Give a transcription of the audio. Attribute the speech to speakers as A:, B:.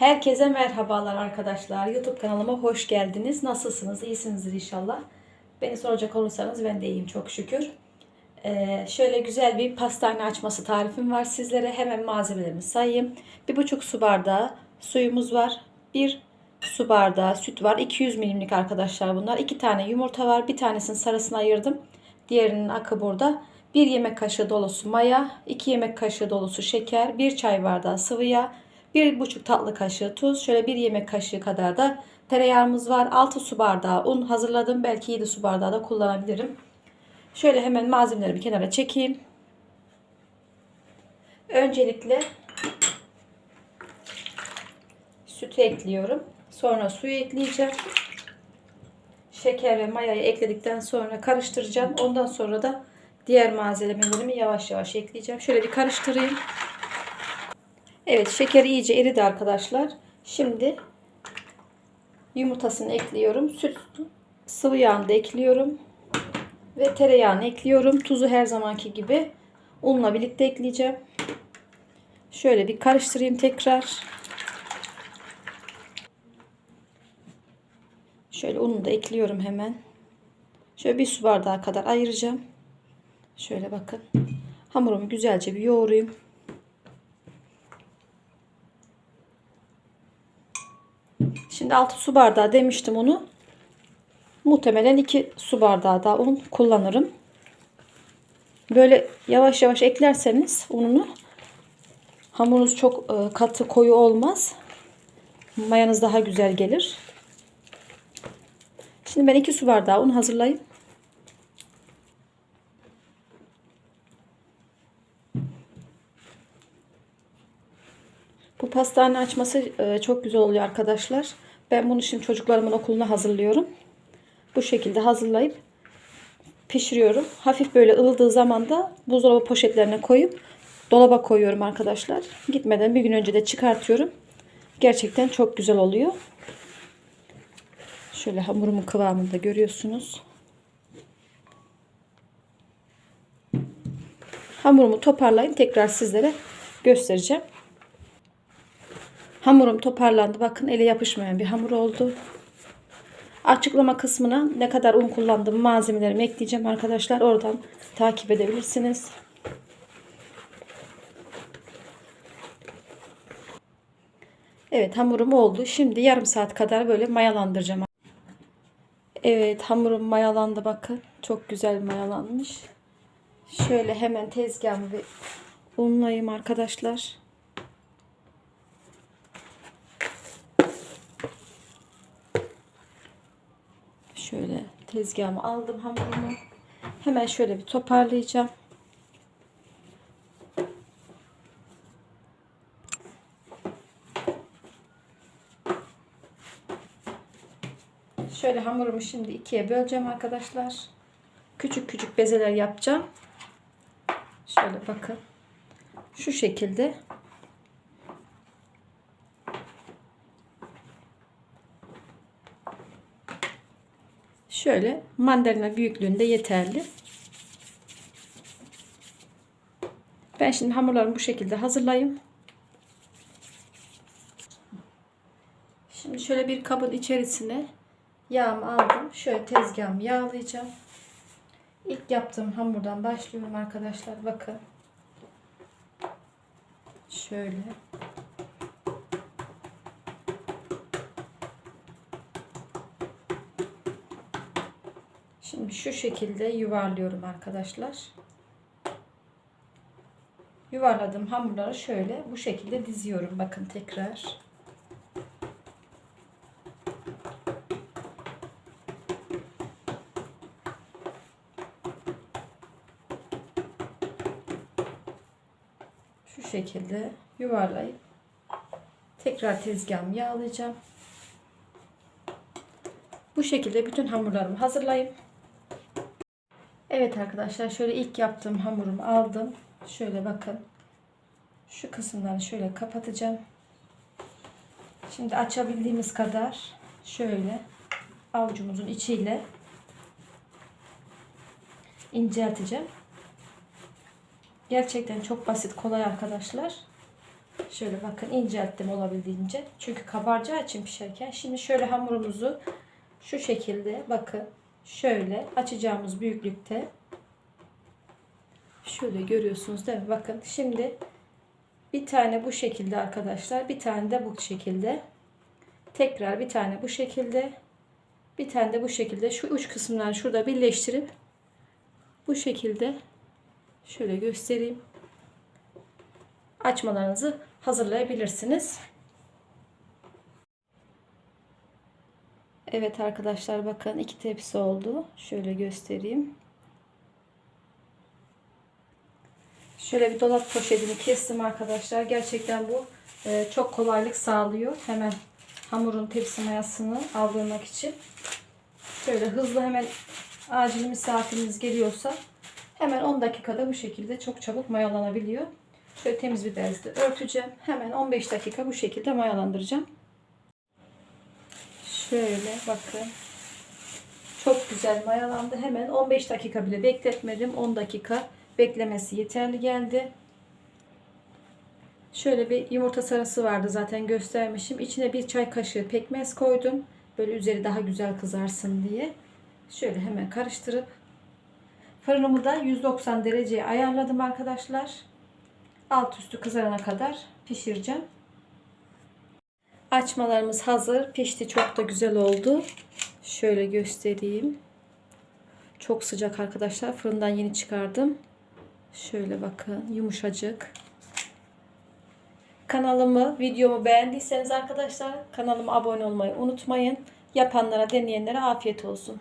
A: Herkese merhabalar arkadaşlar. YouTube kanalıma hoş geldiniz. Nasılsınız? İyisinizdir inşallah. Beni soracak olursanız ben de iyiyim çok şükür. Ee, şöyle güzel bir pastane açması tarifim var sizlere. Hemen malzemelerimi sayayım. 1,5 su bardağı suyumuz var. 1 su bardağı süt var. 200 milimlik arkadaşlar bunlar. 2 tane yumurta var. Bir tanesini sarısını ayırdım. Diğerinin akı burada. 1 yemek kaşığı dolusu maya, 2 yemek kaşığı dolusu şeker, 1 çay bardağı sıvı yağ, 1,5 tatlı kaşığı tuz, şöyle 1 yemek kaşığı kadar da tereyağımız var. 6 su bardağı un hazırladım. Belki 7 su bardağı da kullanabilirim. Şöyle hemen malzemelerimi kenara çekeyim. Öncelikle sütü ekliyorum. Sonra suyu ekleyeceğim. Şeker ve mayayı ekledikten sonra karıştıracağım. Ondan sonra da diğer malzemelerimi yavaş yavaş ekleyeceğim. Şöyle bir karıştırayım. Evet şeker iyice eridi arkadaşlar. Şimdi yumurtasını ekliyorum. Süt sıvı yağını da ekliyorum. Ve tereyağını ekliyorum. Tuzu her zamanki gibi unla birlikte ekleyeceğim. Şöyle bir karıştırayım tekrar. Şöyle unu da ekliyorum hemen. Şöyle bir su bardağı kadar ayıracağım. Şöyle bakın. Hamurumu güzelce bir yoğurayım. Şimdi 6 su bardağı demiştim onu. Muhtemelen 2 su bardağı daha un kullanırım. Böyle yavaş yavaş eklerseniz ununu hamurunuz çok e, katı koyu olmaz. Mayanız daha güzel gelir. Şimdi ben 2 su bardağı un hazırlayayım. Bu pastane açması e, çok güzel oluyor arkadaşlar. Ben bunu şimdi çocuklarımın okuluna hazırlıyorum. Bu şekilde hazırlayıp pişiriyorum. Hafif böyle ılıdığı zaman da buzdolabı poşetlerine koyup dolaba koyuyorum arkadaşlar. Gitmeden bir gün önce de çıkartıyorum. Gerçekten çok güzel oluyor. Şöyle hamurumun kıvamını da görüyorsunuz. Hamurumu toparlayayım tekrar sizlere göstereceğim. Hamurum toparlandı. Bakın ele yapışmayan bir hamur oldu. Açıklama kısmına ne kadar un kullandığım malzemelerimi ekleyeceğim arkadaşlar. Oradan takip edebilirsiniz. Evet hamurum oldu. Şimdi yarım saat kadar böyle mayalandıracağım. Evet hamurum mayalandı bakın. Çok güzel mayalanmış. Şöyle hemen tezgahımı bir unlayayım arkadaşlar. Şöyle tezgahımı aldım hamurumu. Hemen şöyle bir toparlayacağım. Şöyle hamurumu şimdi ikiye böleceğim arkadaşlar. Küçük küçük bezeler yapacağım. Şöyle bakın. Şu şekilde. Şöyle mandalina büyüklüğünde yeterli. Ben şimdi hamurlarımı bu şekilde hazırlayayım. Şimdi şöyle bir kabın içerisine yağımı aldım. Şöyle tezgahımı yağlayacağım. İlk yaptığım hamurdan başlıyorum arkadaşlar. Bakın. Şöyle. Şimdi şu şekilde yuvarlıyorum arkadaşlar. Yuvarladığım hamurları şöyle bu şekilde diziyorum. Bakın tekrar. Şu şekilde yuvarlayıp tekrar tezgahımı yağlayacağım. Bu şekilde bütün hamurlarımı hazırlayayım. Evet arkadaşlar şöyle ilk yaptığım hamurumu aldım. Şöyle bakın. Şu kısımları şöyle kapatacağım. Şimdi açabildiğimiz kadar şöyle avucumuzun içiyle incelteceğim. Gerçekten çok basit kolay arkadaşlar. Şöyle bakın incelttim olabildiğince. Çünkü kabaracağı için pişerken. Şimdi şöyle hamurumuzu şu şekilde bakın şöyle açacağımız büyüklükte şöyle görüyorsunuz değil mi? Bakın şimdi bir tane bu şekilde arkadaşlar. Bir tane de bu şekilde. Tekrar bir tane bu şekilde. Bir tane de bu şekilde. Şu uç kısımları şurada birleştirip bu şekilde şöyle göstereyim. Açmalarınızı hazırlayabilirsiniz. Evet arkadaşlar bakın iki tepsi oldu. Şöyle göstereyim. Şöyle bir dolap poşetini kestim arkadaşlar. Gerçekten bu e, çok kolaylık sağlıyor. Hemen hamurun tepsi mayasını aldırmak için. Şöyle hızlı hemen acil misafiriniz geliyorsa hemen 10 dakikada bu şekilde çok çabuk mayalanabiliyor. Şöyle temiz bir bezle örteceğim. Hemen 15 dakika bu şekilde mayalandıracağım. Şöyle bakın. Çok güzel mayalandı. Hemen 15 dakika bile bekletmedim. 10 dakika beklemesi yeterli geldi. Şöyle bir yumurta sarısı vardı zaten göstermişim. İçine bir çay kaşığı pekmez koydum. Böyle üzeri daha güzel kızarsın diye. Şöyle hemen karıştırıp fırınımı da 190 dereceye ayarladım arkadaşlar. Alt üstü kızarana kadar pişireceğim. Açmalarımız hazır. Pişti. Çok da güzel oldu. Şöyle göstereyim. Çok sıcak arkadaşlar. Fırından yeni çıkardım. Şöyle bakın. Yumuşacık. Kanalımı, videomu beğendiyseniz arkadaşlar kanalıma abone olmayı unutmayın. Yapanlara, deneyenlere afiyet olsun.